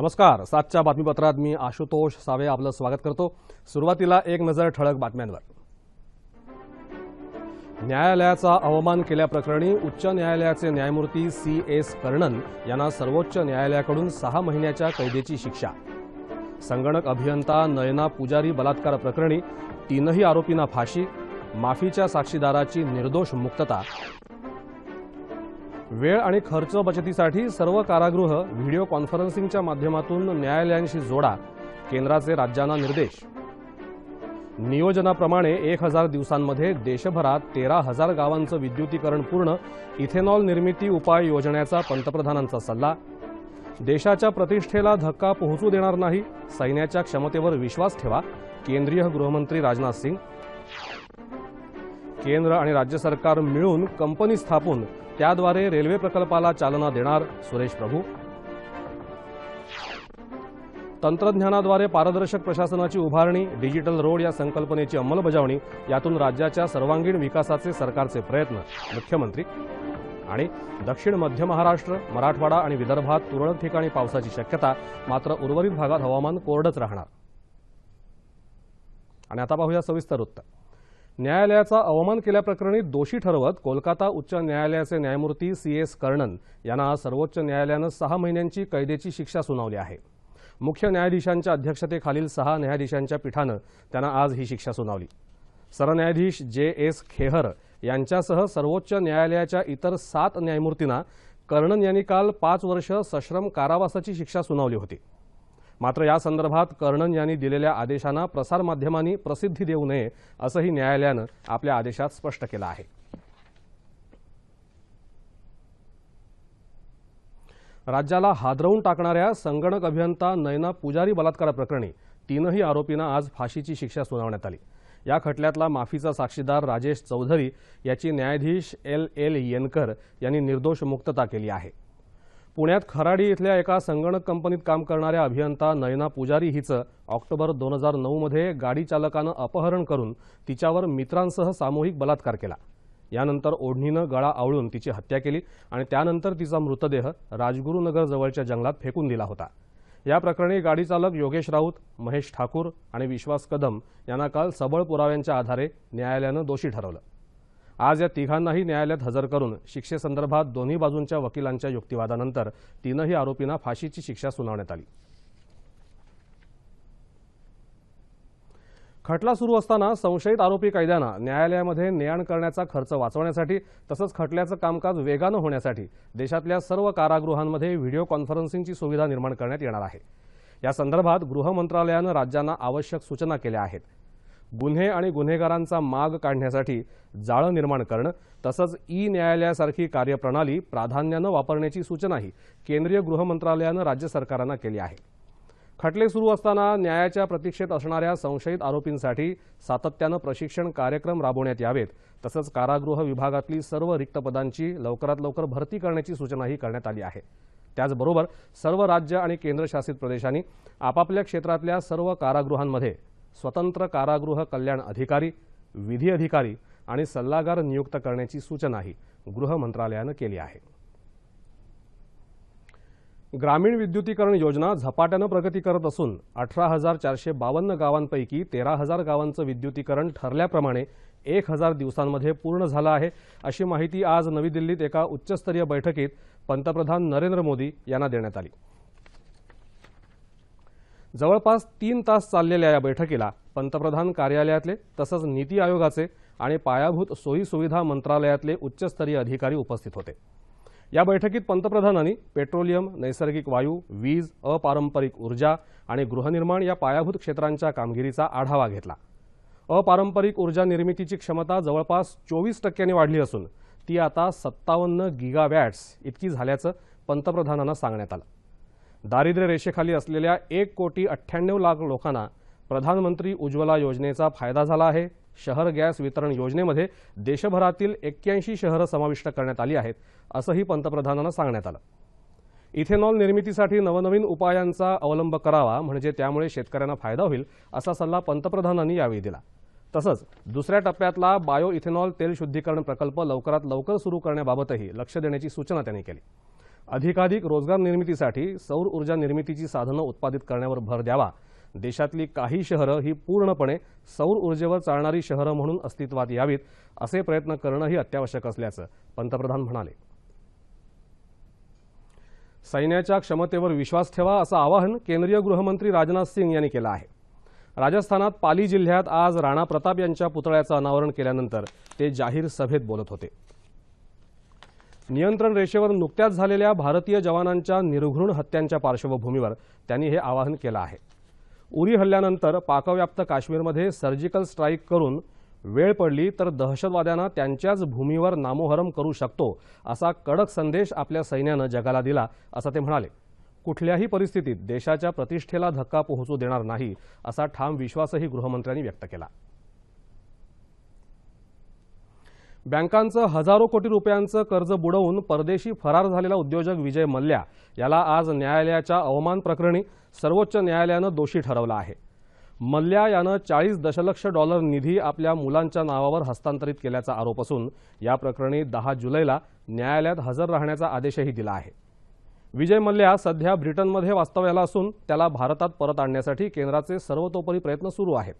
नमस्कार सातच्या बातमीपत्रात मी आशुतोष सावे आपलं स्वागत करतो. सुरुवातीला एक नजर ठळक बातम्यांवर. न्यायालयाचा अवमान केल्याप्रकरणी उच्च न्यायालयाचे न्यायमूर्ती सी एस कर्णन यांना सर्वोच्च न्यायालयाकडून सहा महिन्याच्या कैदेची शिक्षा. संगणक अभियंता नयना पुजारी बलात्कार प्रकरणी तीनही आरोपींना फाशी माफीच्या साक्षीदाराची निर्दोष मुक्तता वेळ आणि खर्च बचतीसाठी सर्व कारागृह व्हिडिओ कॉन्फरन्सिंगच्या माध्यमातून न्यायालयांशी जोडा केंद्राचे राज्यांना निर्देश. नियोजनाप्रमाणे एक हजार दिवसांमध्ये देशभरात तेरा हजार गावांचं विद्युतीकरण पूर्ण इथेनॉल निर्मिती उपाय योजण्याचा पंतप्रधानांचा सल्ला. देशाच्या प्रतिष्ठेला धक्का पोहोचू देणार नाही सैन्याच्या क्षमतेवर विश्वास ठेवा केंद्रीय गृहमंत्री राजनाथ सिंग. केंद्र आणि राज्य सरकार मिळून कंपनी स्थापून त्याद्वारे रेल्वे प्रकल्पाला चालना देणार सुरेश प्रभू. तंत्रज्ञानाद्वारे पारदर्शक प्रशासनाची उभारणी डिजिटल रोड या संकल्पनेची अंमलबजावणी यातून राज्याच्या सर्वांगीण विकासाचे सरकारचे प्रयत्न मुख्यमंत्री आणि दक्षिण मध्य महाराष्ट्र मराठवाडा आणि विदर्भात तुरळक ठिकाणी पावसाची शक्यता मात्र उर्वरित भागात हवामान कोरडच राहणार. आणि आता पाहूया सविस्तर उत्तर न्यायालयाचा अवमान केल्याप्रकरणी दोषी ठरवत कोलकाता उच्च न्यायालयाचे न्यायमूर्ती सी एस कर्णन यांना आज सर्वोच्च न्यायालयानं सहा महिन्यांची कैदेची शिक्षा सुनावली आहे. मुख्य न्यायाधीशांच्या अध्यक्षतेखालील सहा न्यायाधीशांच्या पीठानं त्यांना आज ही शिक्षा सुनावली. सरन्यायाधीश जे एस खेहर यांच्यासह सर्वोच्च न्यायालयाच्या इतर सात न्यायमूर्तींना कर्णन यांनी काल पाच वर्ष सश्रम कारावासाची शिक्षा सुनावली होती. मात्र या संदर्भात कर्णन यांनी दिलेल्या आदेशांना प्रसारमाध्यमांनी प्रसिद्धी देऊ नये असंही न्यायालयानं आपल्या आदेशात स्पष्ट केलं आहे. राज्याला हादरवून टाकणाऱ्या संगणक अभियंता नयना पुजारी बलात्काराप्रकरणी तीनही आरोपींना आज फाशीची शिक्षा सुनावण्यात आली. या खटल्यातला माफीचा साक्षीदार राजेश चौधरी याची न्यायाधीश एल एल येनकर यांनी निर्दोष मुक्तता केली आहे. पुण्यात खराडी इथल्या एका संगणक कंपनीत काम करणाऱ्या अभियंता नयना पुजारी हिचं ऑक्टोबर दोन हजार नऊमध्ये गाडी चालकानं अपहरण करून तिच्यावर मित्रांसह सामूहिक बलात्कार केला. यानंतर ओढणीनं गळा आवळून तिची हत्या केली आणि त्यानंतर तिचा मृतदेह राजगुरुनगर जवळच्या जंगलात फेकून दिला होता. या प्रकरणी गाडी चालक योगेश राऊत महेश ठाकूर आणि विश्वास कदम यांना काल सबळ पुराव्यांच्या आधारे न्यायालयानं दोषी ठरवलं. आज या तिघांनाही न्यायालयात हजर करून शिक्षेसंदर्भात दोन्ही बाजूंच्या वकिलांच्या युक्तिवादानंतर तीनही आरोपींना फाशीची शिक्षा सुनावण्यात आली. खटला सुरू असताना संशयित आरोपी कैद्यांना न्यायालयामध्ये ने आण करण्याचा खर्च वाचवण्यासाठी तसंच खटल्याचं कामकाज वेगानं होण्यासाठी देशातल्या सर्व कारागृहांमध्ये व्हिडिओ कॉन्फरन्सिंगची सुविधा निर्माण करण्यात येणार आहे. या संदर्भात गृह मंत्रालयानं राज्यांना आवश्यक सूचना केल्या आहेत. गुन्हे आणि गुन्हेगारांचा माग काढण्यासाठी जाळं निर्माण करणं तसंच ई न्यायालयासारखी कार्यप्रणाली प्राधान्यानं वापरण्याची सूचनाही केंद्रीय गृहमंत्रालयानं राज्य सरकारांना केली आहे. खटले सुरू असताना न्यायाच्या प्रतीक्षेत असणाऱ्या संशयित आरोपींसाठी सातत्यानं प्रशिक्षण कार्यक्रम राबवण्यात यावेत तसंच कारागृह विभागातली सर्व रिक्त पदांची लवकरात लवकर भरती करण्याची सूचनाही करण्यात आली आहे. त्याचबरोबर सर्व राज्य आणि केंद्रशासित प्रदेशांनी आपापल्या क्षेत्रातल्या सर्व कारागृहांमध्ये स्वतंत्र कारागृह कल्याण अधिकारी विधी अधिकारी आणि सल्लागार नियुक्त करण्याची सूचनाही गृह मंत्रालयानं केली आहे. ग्रामीण विद्युतीकरण योजना झपाट्यानं प्रगती करत असून अठरा हजार चारशे बावन्न गावांपैकी तेरा हजार गावांचं विद्युतीकरण ठरल्याप्रमाणे एक हजार दिवसांमध्ये पूर्ण झालं आहे अशी माहिती आज नवी दिल्लीत एका उच्चस्तरीय बैठकीत पंतप्रधान नरेंद्र मोदी यांना देण्यात आली. जवळपास तीन तास चाललेल्या या बैठकीला पंतप्रधान कार्यालयातले तसंच नीती आयोगाचे आणि पायाभूत सोयीसुविधा मंत्रालयातले उच्चस्तरीय अधिकारी उपस्थित होते. या बैठकीत पंतप्रधानांनी पेट्रोलियम नैसर्गिक वायू वीज अपारंपरिक ऊर्जा आणि गृहनिर्माण या पायाभूत क्षेत्रांच्या कामगिरीचा आढावा घेतला. अपारंपरिक ऊर्जा निर्मितीची क्षमता जवळपास चोवीस टक्क्यांनी वाढली असून ती आता सत्तावन्न गिगावॅट्स इतकी झाल्याचं पंतप्रधानांना सांगण्यात आलं. दारिद्र्य रेषेखाली असलेल्या एक कोटी अठ्ठ्याण्णव लाख लोकांना प्रधानमंत्री उज्ज्वला योजनेचा फायदा झाला आहे. शहर गॅस वितरण योजनेमध्ये देशभरातील एक्क्याऐंशी शहरं समाविष्ट करण्यात आली आहेत असंही पंतप्रधानांना सांगण्यात आलं. इथेनॉल निर्मितीसाठी नवनवीन उपायांचा अवलंब करावा म्हणजे त्यामुळे शेतकऱ्यांना फायदा होईल असा सल्ला पंतप्रधानांनी यावेळी दिला. तसंच दुसऱ्या टप्प्यातला बायो इथेनॉल तेल शुद्धीकरण प्रकल्प लवकरात लवकर सुरू करण्याबाबतही लक्ष देण्याची सूचना त्यांनी केली. अधिकाधिक रोजगार निर्मितीसाठी सौर ऊर्जा निर्मितीची साधनं उत्पादित करण्यावर भर द्यावा. देशातली काही शहरं ही पूर्णपणे सौर ऊर्जेवर चालणारी शहरं म्हणून अस्तित्वात यावीत असे प्रयत्न करणंही अत्यावश्यक असल्याचं पंतप्रधान म्हणाले. सैन्याच्या क्षमतेवर विश्वास ठेवा असं आवाहन केंद्रीय गृहमंत्री राजनाथ सिंग यांनी केलं आहे. राजस्थानात पाली जिल्ह्यात आज राणा प्रताप यांच्या पुतळ्याचं अनावरण केल्यानंतर ते जाहीर सभेत बोलत होते. नियंत्रण रेषेवर नुकत्याच झालेल्या भारतीय जवानांच्या निर्घृण हत्यांच्या पार्श्वभूमीवर त्यांनी हे आवाहन केलं आहे. उरी हल्ल्यानंतर पाकव्याप्त काश्मीरमध्ये सर्जिकल स्ट्राईक करून वेळ पडली तर दहशतवाद्यांना त्यांच्याच भूमीवर नामोहरम करू शकतो असा कडक संदेश आपल्या सैन्यानं जगाला दिला असं ते म्हणाले. कुठल्याही परिस्थितीत देशाच्या प्रतिष्ठेला धक्का पोहोचू देणार नाही असा ठाम विश्वासही गृहमंत्र्यांनी व्यक्त केला. बँकांचं हजारो कोटी रुपयांचं कर्ज बुडवून परदेशी फरार झालेला उद्योजक विजय मल्ल्या याला आज न्यायालयाच्या अवमान प्रकरणी सर्वोच्च न्यायालयानं दोषी ठरवलं आहे. मल्ल्या यानं चाळीस दशलक्ष डॉलर निधी आपल्या मुलांच्या नावावर हस्तांतरित केल्याचा आरोप असून या प्रकरणी दहा जुलैला न्यायालयात हजर राहण्याचा आदेशही दिला आहे. विजय मल्ल्या सध्या ब्रिटनमध्ये वास्तव्याला असून त्याला भारतात परत आणण्यासाठी केंद्राचे सर्वतोपरी प्रयत्न सुरू आहेत.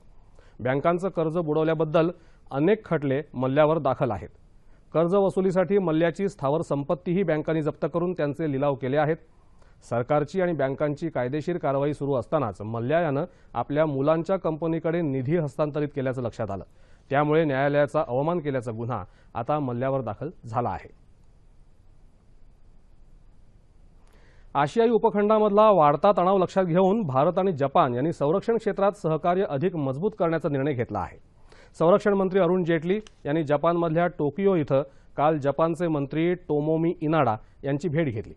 बँकांचं कर्ज बुडवल्याबद्दल अनेक खटले मल्ल्यावर दाखल आहेत. कर्ज वसुलीसाठी मल्ल्याची स्थावर संपत्तीही बँकांनी जप्त करून त्यांचे लिलाव केले आहेत. सरकारची आणि बँकांची कायदेशीर कारवाई सुरू असतानाच मल्ल्या यानं आपल्या मुलांच्या कंपनीकडे निधी हस्तांतरित केल्याचं लक्षात आलं. त्यामुळे न्यायालयाचा अवमान केल्याचा गुन्हा आता मल्ल्यावर दाखल झाला आहे. आशियाई उपखंडामधला वाढता तणाव लक्षात घेऊन भारत आणि जपान यांनी संरक्षण क्षेत्रात सहकार्य अधिक मजबूत करण्याचा निर्णय घेतला आहे. संरक्षण मंत्री अरुण जेटली यांनी जपानमधल्या टोकियो इथं काल जपानचे मंत्री टोमोमी इनाडा यांची भेट घेतली.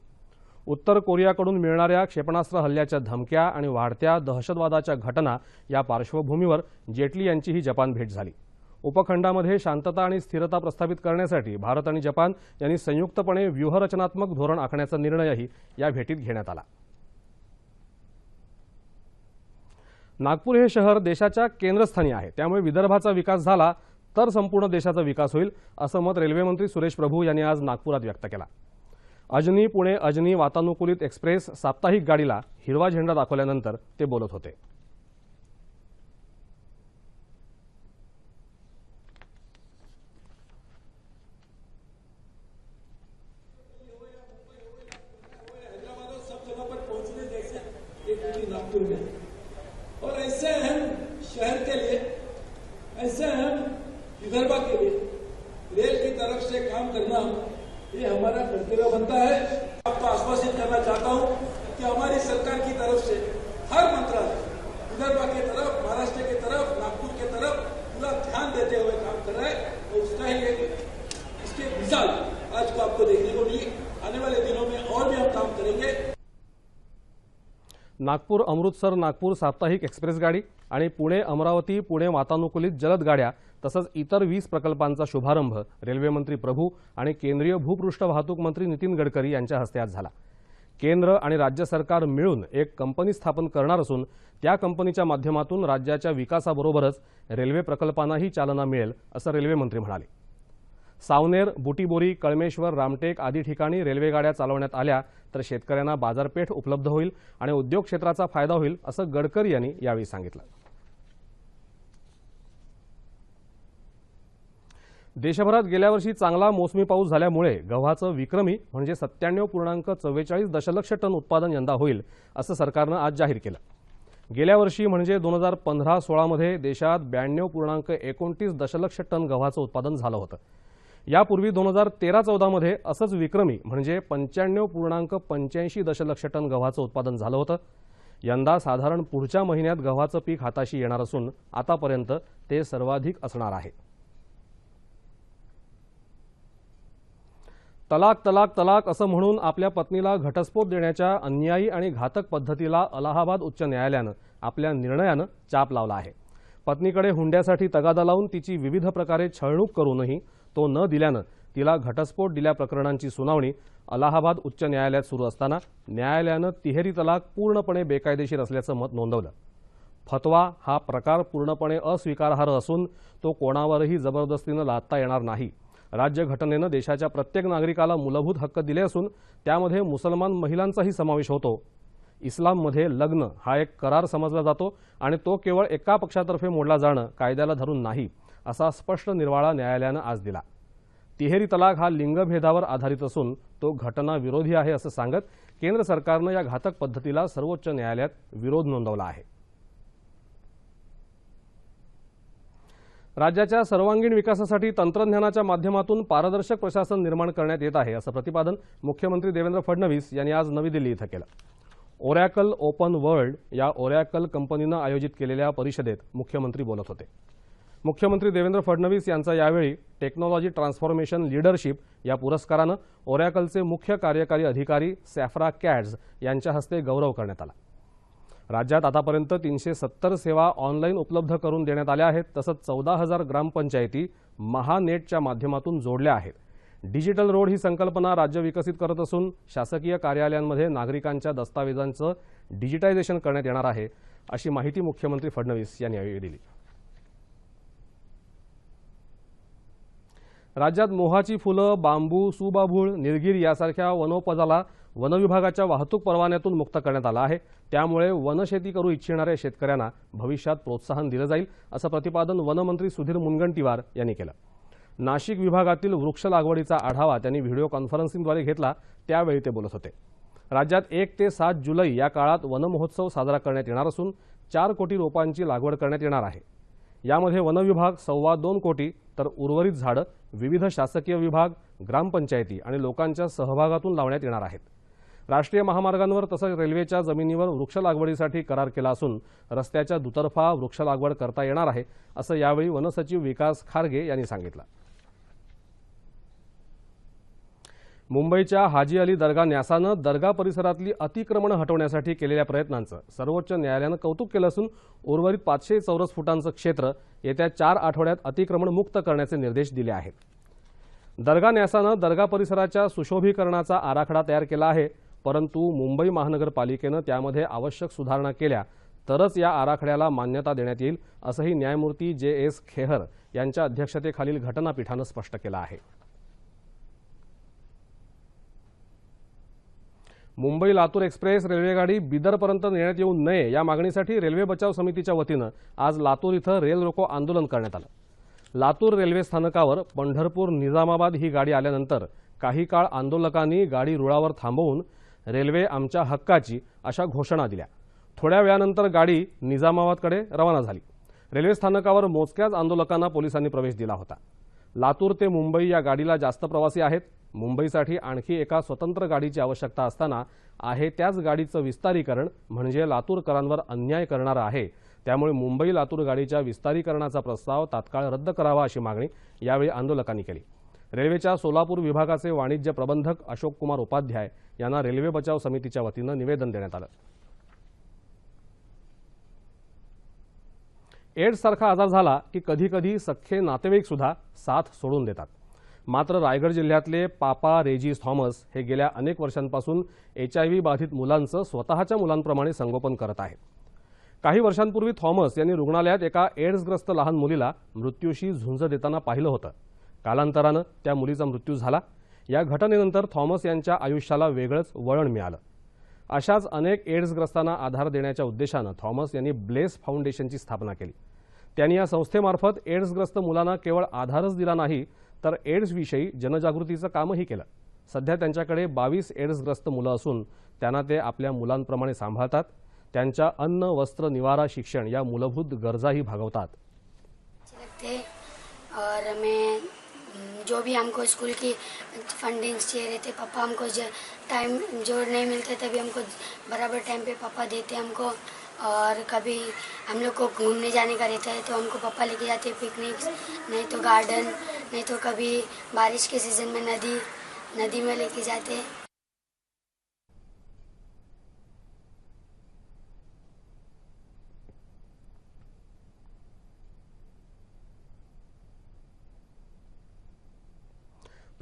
उत्तर कोरियाकडून मिळणाऱ्या क्षेपणास्त्र हल्ल्याच्या धमक्या आणि वाढत्या दहशतवादाच्या घटना या पार्श्वभूमीवर जेटली यांची ही जपान भेट झाली. उपखंडामध्ये शांतता आणि स्थिरता प्रस्थापित करण्यासाठी भारत आणि जपान यांनी संयुक्तपणे व्यूहरचनात्मक धोरण आखण्याचा निर्णयही या भेटीत घेण्यात आला. नागपूर हे शहर देशाच्या केंद्रस्थानी आहे. त्यामुळे विदर्भाचा विकास झाला तर संपूर्ण देशाचा विकास होईल असं मत रेल्वेमंत्री सुरेश प्रभू यांनी आज नागपुरात व्यक्त केला. अजनी पुणे अजनी वातानुकूलित एक्सप्रेस साप्ताहिक गाडीला हिरवा झेंडा दाखवल्यानंतर ते बोलत होते हैदराबाद और सब जगह पर पहुंचने जैसे एक विधि नागपुर में और ऐसे अहम शहर के लिए ऐसे अहम विदर्भा के लिए रेल की तरफ से काम करना ये हमारा कर्तव्य बनता है आपको आश्वासित करना चाहता हूं कि हमारी सरकार की तरफ से हर मंत्रालय विदर्भा की तरफ महाराष्ट्र की तरफ नागपुर की तरफ पूरा ध्यान देते हुए काम कर रहा है और उसका ही एक इसकी एक मिसाल आज को आपको देखने को मिली। आने वाले दिनों में और भी हम काम करेंगे। नागपूर अमृतसर नागपूर साप्ताहिक एक्सप्रेस गाडी आणि पुणे अमरावती पुणे वातानुकूलित जलद गाड्या तसंच इतर वीस प्रकल्पांचा शुभारंभ रेल्वेमंत्री प्रभू आणि केंद्रीय भूपृष्ठ वाहतूक मंत्री नितीन गडकरी यांच्या हस्ते आज झाला. केंद्र आणि राज्य सरकार मिळून एक कंपनी स्थापन करणार असून त्या कंपनीच्या माध्यमातून राज्याच्या विकासाबरोबरच रेल्वे प्रकल्पांनाही चालना मिळेल असं रेल्वेमंत्री म्हणाले. सावनेर बुटीबोरी कळमेश्वर रामटेक आदी ठिकाणी रेल्वेगाड्या चालवण्यात आल्या तर शेतकऱ्यांना बाजारपेठ उपलब्ध होईल आणि उद्योग क्षेत्राचा फायदा होईल असं गडकरी यांनी यावेळी सांगितलं. देशभरात गेल्या वर्षी चांगला मोसमी पाऊस झाल्यामुळे गव्हाचं विक्रमी म्हणजे सत्त्याण्णव पूर्णांक चव्वेचाळीस दशलक्ष टन उत्पादन यंदा होईल असं सरकारनं आज जाहीर केलं. गेल्या वर्षी म्हणजे दोन हजार पंधरा सोळामध्ये देशात ब्याण्णव पूर्णांक एकोणतीस दशलक्ष टन गव्हाचं उत्पादन झालं होतं. यापूर्वी दोन हजार तेरा चौदामध्ये असंच विक्रमी म्हणजे पंच्याण्णव पूर्णांक पंच्याऐंशी दशलक्ष टन गव्हाचं उत्पादन झालं होतं. यंदा साधारण पुढच्या महिन्यात गव्हाचं पीक हाताशी येणार असून आतापर्यंत ते सर्वाधिक असणार आहे. तलाक तलाक तलाक असं म्हणून आपल्या पत्नीला घटस्फोट देण्याच्या अन्यायी आणि घातक पद्धतीला अलाहाबाद उच्च न्यायालयानं आपल्या निर्णयानं चाप लावला आहे. पत्नीकडे हुंड्यासाठी तगादा लावून तिची विविध प्रकारे छळणूक करूनही तो न दिल्यानं तिला घटस्फोट दिल्या प्रकरणांची सुनावणी अलाहाबाद उच्च न्यायालयात सुरू असताना न्यायालयानं तिहेरी तलाक पूर्णपणे बेकायदेशीर असल्याचं मत नोंदवलं. फतवा हा प्रकार पूर्णपणे अस्वीकारार्ह असून तो कोणावरही जबरदस्तीनं लादता येणार नाही. राज्यघटनेनं देशाच्या प्रत्येक नागरिकाला मूलभूत हक्क दिले असून त्यामध्ये मुसलमान महिलांचाही समावेश होतो. इस्लाममध्ये लग्न हा एक करार समजला जातो आणि तो केवळ एका पक्षातर्फे मोडला जाणं कायद्याला धरून नाही. असा स्पष्ट निर्वाळा न्यायालयानं आज दिला. तिहेरी तलाक हा लिंगभेदावर आधारित असून तो घटना विरोधी आहे असं सांगत केंद्र सरकारनं या घातक पद्धतीला सर्वोच्च न्यायालयात विरोध नोंदवला आहे. राज्याच्या सर्वांगीण विकासासाठी तंत्रज्ञानाच्या माध्यमातून पारदर्शक प्रशासन निर्माण करण्यात येत आहे असं प्रतिपादन मुख्यमंत्री देवेंद्र फडणवीस यांनी आज नवी दिल्ली इथं केलं. ओरॅकल ओपन वर्ल्ड या ओरॅकल कंपनीनं आयोजित केलेल्या परिषदेत मुख्यमंत्री बोलत होते. मुख्यमंत्री देवेंद्र फडणवीस यांचा यावेळी टेक्नॉलॉजी ट्रान्सफॉर्मेशन लीडरशिप या पुरस्कारानं ओरॅकलचे मुख्य कार्यकारी अधिकारी सॅफ्रा कॅड्स यांच्या हस्ते गौरव करण्यात आला. राज्यात आतापर्यंत तीनशे सत्तर सेवा ऑनलाईन उपलब्ध करून देण्यात आल्या आहेत तसंच चौदा हजार ग्रामपंचायती महानेटच्या माध्यमातून जोडल्या आहेत. डिजिटल रोड ही संकल्पना राज्य विकसित करत असून शासकीय कार्यालयांमध्ये नागरिकांच्या दस्तावेजांचं डिजिटायझेशन करण्यात येणार आहे अशी माहिती मुख्यमंत्री फडणवीस यांनी यावेळी दिली. राज्यात मोहाची फुलं बांबू सुबाभूळ निरगिर यासारख्या वनोपजाला वनविभागाच्या वाहतूक परवान्यातून मुक्त करण्यात आलं आहे. त्यामुळे वनशेती करू इच्छिणाऱ्या शेतकऱ्यांना भविष्यात प्रोत्साहन दिलं जाईल असं प्रतिपादन वनमंत्री सुधीर मुनगंटीवार यांनी केलं. नाशिक विभागातील वृक्ष लागवडीचा आढावा त्यांनी व्हिडिओ कॉन्फरन्सिंगद्वारे घेतला त्यावेळी ते बोलत होते. राज्यात एक ते सात जुलै या काळात वनमहोत्सव साजरा करण्यात येणार असून चार कोटी रोपांची लागवड करण्यात येणार आहे. यामध्ये वनविभाग सव्वा दोन कोटी तर उर्वरित झाडं विविध शासकीय विभाग ग्रामपंचायती आणि लोकांच्या सहभागातून लावण्यात येणार आहेत. राष्ट्रीय महामार्गांवर तसंच रेल्वेच्या जमिनीवर वृक्ष लागवडीसाठी करार केला असून रस्त्याच्या दुतर्फा वृक्ष लागवड करता येणार आहे असं यावेळी वनसचिव विकास खारगे यांनी सांगितलं. मुंबईच्या हाजी अली दर्गा न्यासानं दर्गा परिसरातली अतिक्रमणं हटवण्यासाठी केलेल्या प्रयत्नांचं सर्वोच्च न्यायालयानं कौतुक केलं असून उर्वरित पाचशे चौरस फुटांचं क्षेत्र येत्या चार आठवड्यात अतिक्रमण मुक्त करण्याचे निर्देश दिले आहेत. दर्गा न्यासानं दर्गा परिसराच्या सुशोभीकरणाचा आराखडा तयार केला आहे परंतु मुंबई महानगरपालिकेनं त्यामध्ये आवश्यक सुधारणा केल्या तरच या आराखड्याला मान्यता देण्यात येईल असंही न्यायमूर्ती जे एस खेहर यांच्या अध्यक्षतेखालील घटनापीठानं स्पष्ट केलं आहे. मुंबई लातूर एक्सप्रेस रेल्वेगाडी बिदरपर्यंत नेण्यात येऊ नये या मागणीसाठी रेल्वे बचाव समितीच्या वतीनं आज लातूर इथं रेल रोको आंदोलन करण्यात आलं. लातूर रेल्वे स्थानकावर पंढरपूर निजामाबाद ही गाडी आल्यानंतर काही काळ आंदोलकांनी गाडी रुळावर थांबवून रेल्वे आमच्या हक्काची अशा घोषणा दिल्या. थोड्या वेळानंतर गाडी निजामाबादकडे रवाना झाली. रेल्वे स्थानकावर मोजक्याच आंदोलकांना पोलिसांनी प्रवेश दिला होता. लातूर ते मुंबई या गाडीला जास्त प्रवासी आहेत. मुंबईसाठी आणखी एका स्वतंत्र गाडीची आवश्यकता असताना आहे त्याच गाडीचं विस्तारीकरण म्हणजे लातूरकरांवर अन्याय करणारं आहे. त्यामुळे मुंबई लातूर गाडीच्या विस्तारीकरणाचा प्रस्ताव तात्काळ रद्द करावा अशी मागणी यावेळी आंदोलकांनी केली. रेल्वेच्या सोलापूर विभागाचे वाणिज्य प्रबंधक अशोक कुमार उपाध्याय यांना रेल्वे बचाव समितीच्या वतीनं निवेदन देण्यात आलं. एड्ससारखा आजार झाला की कधीकधी सख्खे नातेवाईकसुद्धा साथ सोडून देतात. मात्र रायगड जिल्ह्यातले पापा रेजी थॉमस हे गेल्या अनेक वर्षांपासून एच आय व्ही बाधित मुलांचं स्वतःच्या मुलांप्रमाणे संगोपन करत आहेत. काही वर्षांपूर्वी थॉमस यांनी रुग्णालयात एका एड्सग्रस्त लहान मुलीला मृत्यूशी झुंज देताना पाहिलं होतं. कालांतरानं त्या मुलीचा मृत्यू झाला. या घटनेनंतर थॉमस यांच्या आयुष्याला वेगळंच वळण मिळालं. अशाच अनेक एड्सग्रस्तांना आधार देण्याच्या उद्देशानं थॉमस यांनी ब्लेस फाउंडेशनची स्थापना केली. त्यांनी या संस्थेमार्फत एड्सग्रस्त मुलांना केवळ आधारच दिला नाही तर एड्सविषयी जनजागृतीचं कामही केलं. सध्या त्यांच्याकडे बावीस एड्सग्रस्त मुलं असून त्यांना ते आपल्या मुलांप्रमाणे सांभाळतात. त्यांच्या अन्न वस्त्र निवारा शिक्षण या मूलभूत गरजाही भागवतात. और मैं जो भी हमको स्कूल की फंडिंग चाहिए रहते, पापा हमको टाइम जो नहीं मिलते तभी हमको बराबर टाइम पे पापा देते हमको। और कभी हम लोग को घूमने जाने का रहता है तो हमको पापा लेके जाते हैं पिकनिक नहीं तो गार्डन नहीं तो कभी बारिश के सीज़न में नदी नदी में लेके जाते। हैं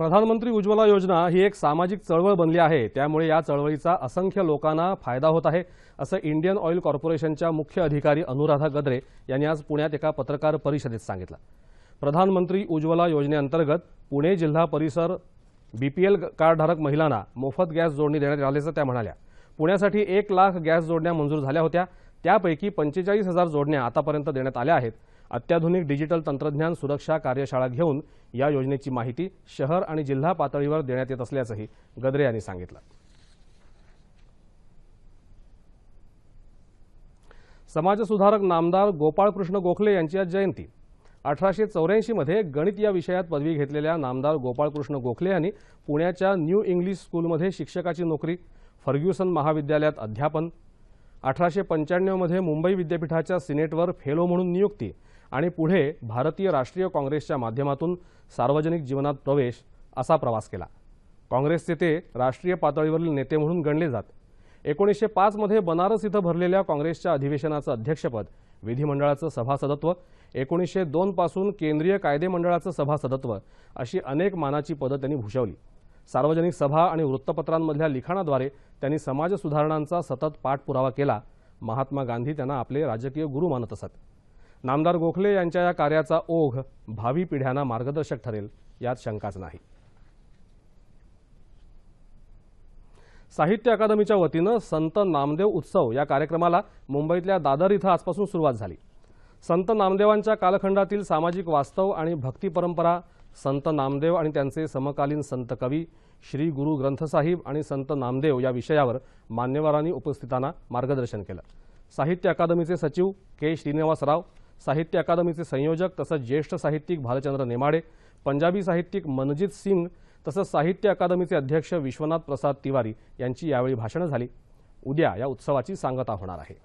प्रधानमंत्री उज्ज्वला योजना ही एक सामाजिक चळवळ बनली आहे. त्यामुळे या चळवळीचा असंख्य लोकांना फायदा होत आहे असं इंडियन ऑइल कॉर्पोरेशनच्या मुख्य अधिकारी अनुराधा गद्रे यांनी आज पुण्यात एका पत्रकार परिषदेत सांगितलं. प्रधानमंत्री उज्ज्वला योजनेअंतर्गत पुणे जिल्हा परिसर बीपीएल कार्डधारक महिलांना मोफत गॅस जोडणी देण्यात आल्याचं त्या म्हणाल्या. पुण्यासाठी एक लाख गॅस जोडण्या मंजूर झाल्या होत्या. त्यापैकी पंचेचाळीस हजार जोडण्या आतापर्यंत देण्यात आल्या आहेत. अत्याधुनिक डिजिटल तंत्रज्ञान सुरक्षा कार्यशाळा घेऊन या योजनेची माहिती शहर आणि जिल्हा पातळीवर देण्यात येत असल्याचंही गद्रे यांनी सांगितलं. समाजसुधारक नामदार गोपाळकृष्ण गोखले यांची आज जयंती. अठराशे चौऱ्याऐंशीमध्ये गणित या विषयात पदवी घेतलेल्या नामदार गोपाळकृष्ण गोखले यांनी पुण्याच्या न्यू इंग्लिश स्कूलमध्ये शिक्षकाची नोकरी फर्ग्युसन महाविद्यालयात अध्यापन अठराशे पंच्याण्णवमध्ये मुंबई विद्यापीठाच्या सिनेटवर फेलो म्हणून नियुक्ती आणि पुढे भारतीय राष्ट्रीय काँग्रेसच्या माध्यमातून सार्वजनिक जीवनात प्रवेश असा प्रवास केला. काँग्रेसचे ते राष्ट्रीय पातळीवरील नेते म्हणून गणले जात. एकोणीसशे पाचमध्ये बनारस इथं भरलेल्या काँग्रेसच्या अधिवेशनाचं अध्यक्षपद विधिमंडळाचं सभासदत्व एकोणीसशे दोनपासून केंद्रीय कायदेमंडळाचं सभासदत्व अशी अनेक मानाची पदं त्यांनी भूषवली. सार्वजनिक सभा आणि वृत्तपत्रांमधल्या लिखाणाद्वारे त्यांनी समाज सुधारणांचा सतत पाठपुरावा केला. महात्मा गांधी त्यांना आपले राजकीय गुरु मानत असत. नामदार गोखले यांच्या या कार्याचा ओघ भावी पिढ्यांना मार्गदर्शक ठरेल यात शंकाच नाही. साहित्य अकादमीच्या वतीनं संत नामदेव उत्सव या कार्यक्रमाला मुंबईतल्या दादर इथं आजपासून सुरुवात झाली. संत नामदेवांच्या कालखंडातील सामाजिक वास्तव आणि भक्ती परंपरा संत नामदेव आणि त्यांचे समकालीन संत कवी श्री गुरु ग्रंथसाहिब आणि संत नामदेव या विषयावर मान्यवरांनी उपस्थितांना मार्गदर्शन केलं. साहित्य अकादमीचे सचिव के श्रीनिवासराव साहित्य अकादमीचे संयोजक तसंच ज्येष्ठ साहित्यिक भालचंद्र नेमाडे पंजाबी साहित्यिक मनजित सिंग तसंच साहित्य अकादमीचे अध्यक्ष विश्वनाथ प्रसाद तिवारी यांची यावेळी भाषणं झाली. उद्या या उत्सवाची सांगता होणार आहे.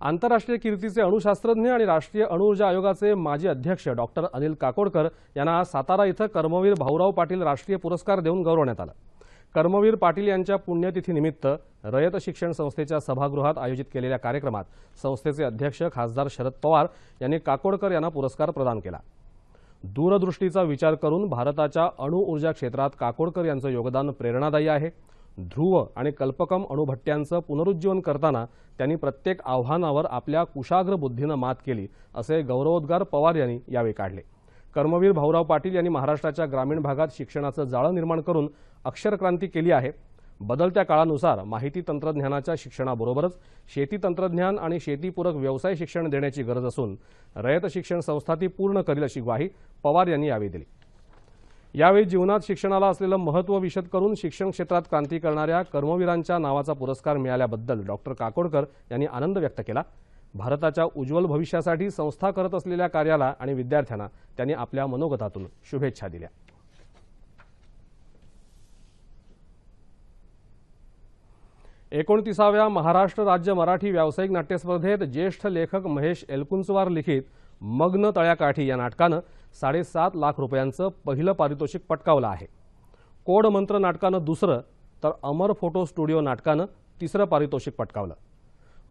आंतरराष्ट्रीय कीर्तीचे अणुशास्त्रज्ञ आणि राष्ट्रीय अणुऊर्जा आयोगाचे माजी अध्यक्ष डॉक्टर अनिल काकोडकर यांना आज सातारा इथं कर्मवीर भाऊराव पाटील राष्ट्रीय पुरस्कार देऊन गौरवण्यात आलं. कर्मवीर पाटील यांच्या पुण्यतिथीनिमित्त रयत शिक्षण संस्थेच्या सभागृहात आयोजित केलेल्या कार्यक्रमात संस्थेचे अध्यक्ष खासदार शरद पवार यांनी काकोडकर यांना पुरस्कार प्रदान केला. दूरदृष्टीचा विचार करून भारताच्या अणुऊर्जा क्षेत्रात काकोडकर यांचं योगदान प्रेरणादायी आहे. ध्रुव आणि कल्पकम अणुभट्ट्यांचं पुनरुज्जीवन करताना त्यांनी प्रत्येक आव्हानावर आपल्या कुशाग्र बुद्धीनं मात केली असे गौरवोद्गार पवार यांनी यावेळी काढले. कर्मवीर भाऊराव पाटील यांनी महाराष्ट्राच्या ग्रामीण भागात शिक्षणाचं जाळं निर्माण करून अक्षरक्रांती केली आहे. बदलत्या काळानुसार माहिती तंत्रज्ञानाच्या शिक्षणाबरोबरच शेती तंत्रज्ञान आणि शेतीपूरक व्यवसाय शिक्षण देण्याची गरज असून रयत शिक्षण संस्था ती पूर्ण करील अशी ग्वाही पवार यांनी यावेळी दिली. यावेळी जीवनात शिक्षणाला असलेलं महत्त्व विशद करून शिक्षण क्षेत्रात क्रांती करणाऱ्या कर्मवीरांच्या नावाचा पुरस्कार मिळाल्याबद्दल डॉक्टर काकोडकर यांनी आनंद व्यक्त केला. भारताच्या उज्ज्वल भविष्यासाठी संस्था करत असलेल्या कार्याला आणि विद्यार्थ्यांना त्यांनी आपल्या मनोगतातून शुभेच्छा दिल्या. एकोणतीसाव्या महाराष्ट्र राज्य मराठी व्यावसायिक नाट्यस्पर्धेत ज्येष्ठ लेखक महेश एलकुंचवार लिखित मग्न तळ्याकाठी या नाटकानं साडेसात लाख रुपयांचं पहिलं पारितोषिक पटकावलं आहे. कोडमंत्र नाटकानं दुसरं तर अमर फोटो स्टुडिओ नाटकानं तिसरं पारितोषिक पटकावलं.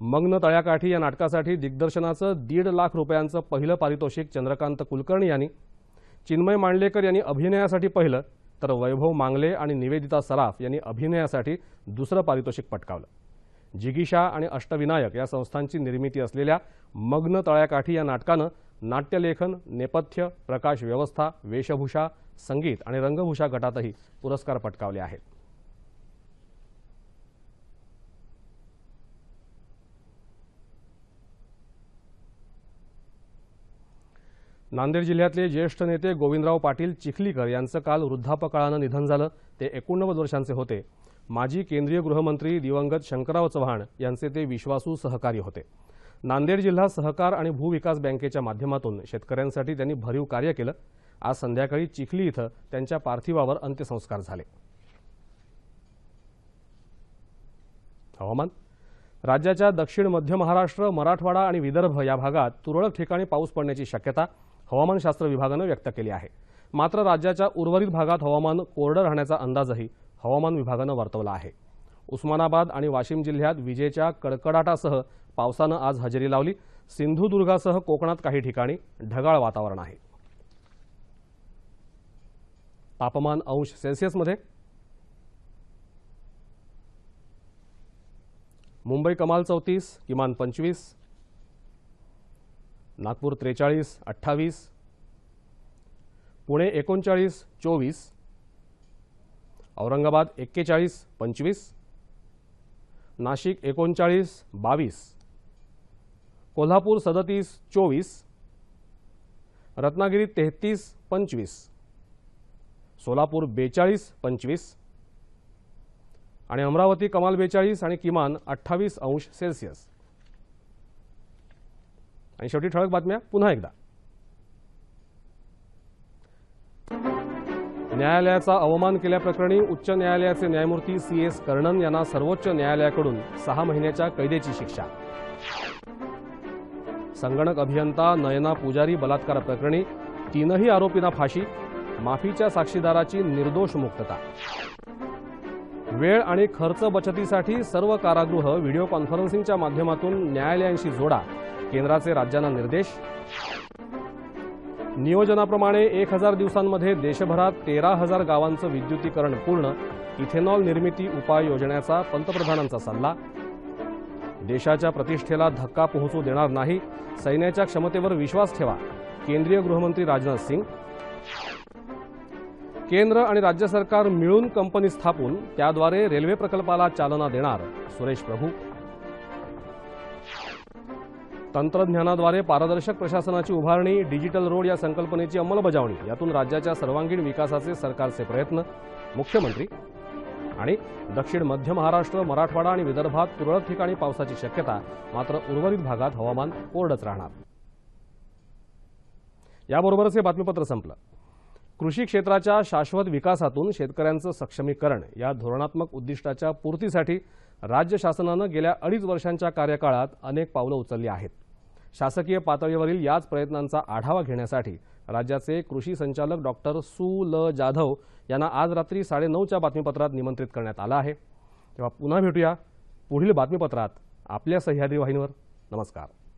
मग्न तळ्याकाठी या नाटकासाठी दिग्दर्शनाचं दीड लाख रुपयांचं पहिलं पारितोषिक चंद्रकांत कुलकर्णी यांनी चिन्मय मांडलेकर यांनी अभिनयासाठी पहिलं तर वैभव मांगले आणि निवेदिता सराफ यांनी अभिनयासाठी दुसरं पारितोषिक पटकावलं. जिगीषा आणि अष्टविनायक या संस्थांची निर्मिती असलेल्या मग्न तळ्याकाठी या नाटकानं नाट्यलेखन नेपथ्य प्रकाश व्यवस्था वेशभूषा संगीत आणि रंगभूषा गटातही पुरस्कार पटकावले आहेत. नांदेड जिल्ह्यातले ज्येष्ठ नेते गोविंदराव पाटील चिखलीकर यांचं काल वृद्धापकाळानं निधन झालं. ते एकोणनव्वद वर्षांचे होते. माजी केंद्रीय गृहमंत्री दिवंगत शंकरराव चव्हाण यांचे ते विश्वासू सहकारी होते. नांदेड जिल्हा सहकार आणि भूविकास बँकेच्या माध्यमातून शेतकऱ्यांसाठी त्यांनी भरीव कार्य केलं. आज संध्याकाळी चिखली इथं त्यांच्या पार्थिवावर अंत्यसंस्कार झाले. हवामान. राज्याच्या दक्षिण मध्य महाराष्ट्र मराठवाडा आणि विदर्भ या भागात तुरळक ठिकाणी पाऊस पडण्याची शक्यता हवामानशास्त्र विभागानं व्यक्त केली आहे. मात्र राज्याच्या उर्वरित भागात हवामान कोरडं राहण्याचा अंदाजही हवामान विभागानं वर्तवला आहे. उस्मानाबाद आणि वाशिम जिल्ह्यात विजेच्या कडकडाटासह पावसानं आज हजेरी लावली. सिंधुदुर्गासह कोकणात काही ठिकाणी ढगाळ वातावरण आहे. तापमान अंश सेल्सिअसमध्ये. मुंबई कमाल चौतीस किमान पंचवीस नागपूर त्रेचाळीस अठ्ठावीस पुणे एकोणचाळीस चोवीस औरंगाबाद एक्केचाळीस पंचवीस नाशिक एकोणचाळीस बावीस कोल्हापूर सदतीस चोवीस रत्नागिरी तेहतीस पंचवीस सोलापूर बेचाळीस पंचवीस आणि अमरावती कमाल बेचाळीस आणि किमान अठ्ठावीस अंश सेल्सिअस. आणि शेवटी ठळक बातम्या पुन्हा एकदा. न्यायालयाचा अवमान केल्याप्रकरणी उच्च न्यायालयाचे न्यायमूर्ती सी एस कर्णन यांना सर्वोच्च न्यायालयाकडून सहा महिन्याच्या कैदेची शिक्षा. संगणक अभियंता नयना पुजारी बलात्कार प्रकरणी तीनही आरोपींना फाशी माफीच्या साक्षीदाराची निर्दोष मुक्तता. वेळ आणि खर्च बचतीसाठी सर्व कारागृह व्हिडिओ कॉन्फरन्सिंगच्या माध्यमातून न्यायालयांशी जोडा. केंद्राचे राज्यांना निर्देश. नियोजनाप्रमाणे एक हजार दिवसांमध्ये देशभरात तेरा हजार गावांचं विद्युतीकरण पूर्ण. इथेनॉल निर्मिती उपाय योजण्याचा पंतप्रधानांचा सल्ला. देशाच्या प्रतिष्ठेला धक्का पोहोचू देणार नाही सैन्याच्या क्षमतेवर विश्वास ठेवा केंद्रीय गृहमंत्री राजनाथ सिंग. केंद्र आणि राज्य सरकार मिळून कंपनी स्थापून त्याद्वारे रेल्वे प्रकल्पाला चालना देणार सुरेश प्रभू. तंत्रज्ञानाद्वारे पारदर्शक प्रशासनाची उभारणी डिजिटल रोड या संकल्पनेची अंमलबजावणी यातून राज्याच्या सर्वांगीण विकासाचे सरकारचे प्रयत्न मुख्यमंत्री आणि दक्षिण मध्य महाराष्ट्र मराठवाडा आणि विदर्भात तुरळक ठिकाणी पावसाची शक्यता मात्र उर्वरित भागात हवामान कोरडच राहणार. याबरोबरच हे बातमीपत्र संपलं. कृषी क्षेत्राच्या शाश्वत विकासातून शेतकऱ्यांचं सक्षमीकरण या धोरणात्मक उद्दिष्टाच्या पूर्तीसाठी राज्य शासनानं गेल्या अडीच वर्षांच्या कार्यकाळात अनेक पावलं उचलली आहेत. शासकीय पातळीवरील याच प्रयत्नांचा आढावा घेण्यासाठी राज्याचे कृषी संचालक डॉक्टर सु. ल. जाधव यांना आज रात्री साडेनऊच्या बातमीपत्रात निमंत्रित करण्यात आलं आहे. तेव्हा पुन्हा भेटूया पुढील बातमीपत्रात आपल्या सह्याद्री वाहिनीवर. नमस्कार.